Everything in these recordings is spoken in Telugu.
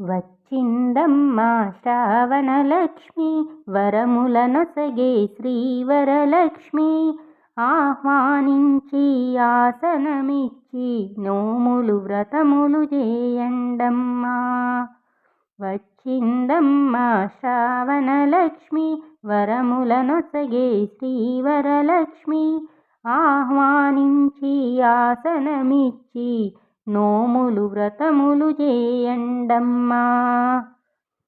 వచ్చిందమ్మా శ్రావణలక్ష్మి వరములనొసగే శ్రీవరలక్ష్మి. ఆహ్వానించి ఆసనమిచ్చి నోములు వ్రతములు చేయండమ్మా. వచ్చిందమ్మా శ్రావణలక్ష్మి వరములనొసగే శ్రీవరలక్ష్మి. ఆహ్వానించి ఆసనమిచ్చి నోములు వ్రతములు పెట్టండమ్మా.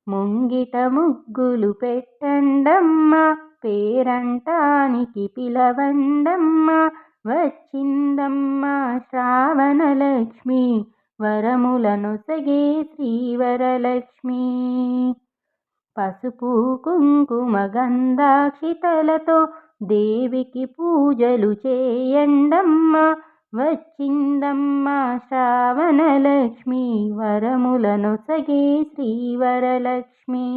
ముంగిట ముగ్గులు పెట్టండమ్మా. పేరంటానికి పిలవండమ్మా. వచ్చిందమ్మా శ్రావణలక్ష్మి. వరములనొసగే శ్రీవరలక్ష్మి. పసుపు కుంకుమ గంధాక్షితలతో దేవికి పూజలు చేయండమ్మా. వచ్చిందమ్మా శ్రావణలక్ష్మి వరములనొసగే శ్రీవరలక్ష్మి.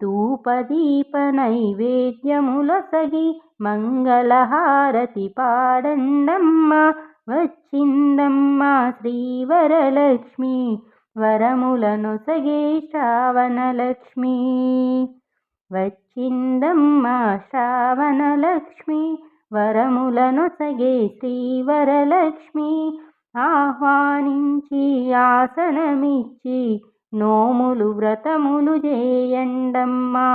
ధూపదీప నైవేద్యములొసగి మంగళహారతి పాడండమ్మా వచ్చిందమ్మా శ్రీవరలక్ష్మి వరములనొసగే శ్రావణలక్ష్మి. వచ్చిందమ్మా శ్రావణలక్ష్మి వరములనొసగే శ్రీవరలక్ష్మి ఆహ్వానించి ఆసనమిచ్చి నోములు వ్రతములు చేయండమ్మా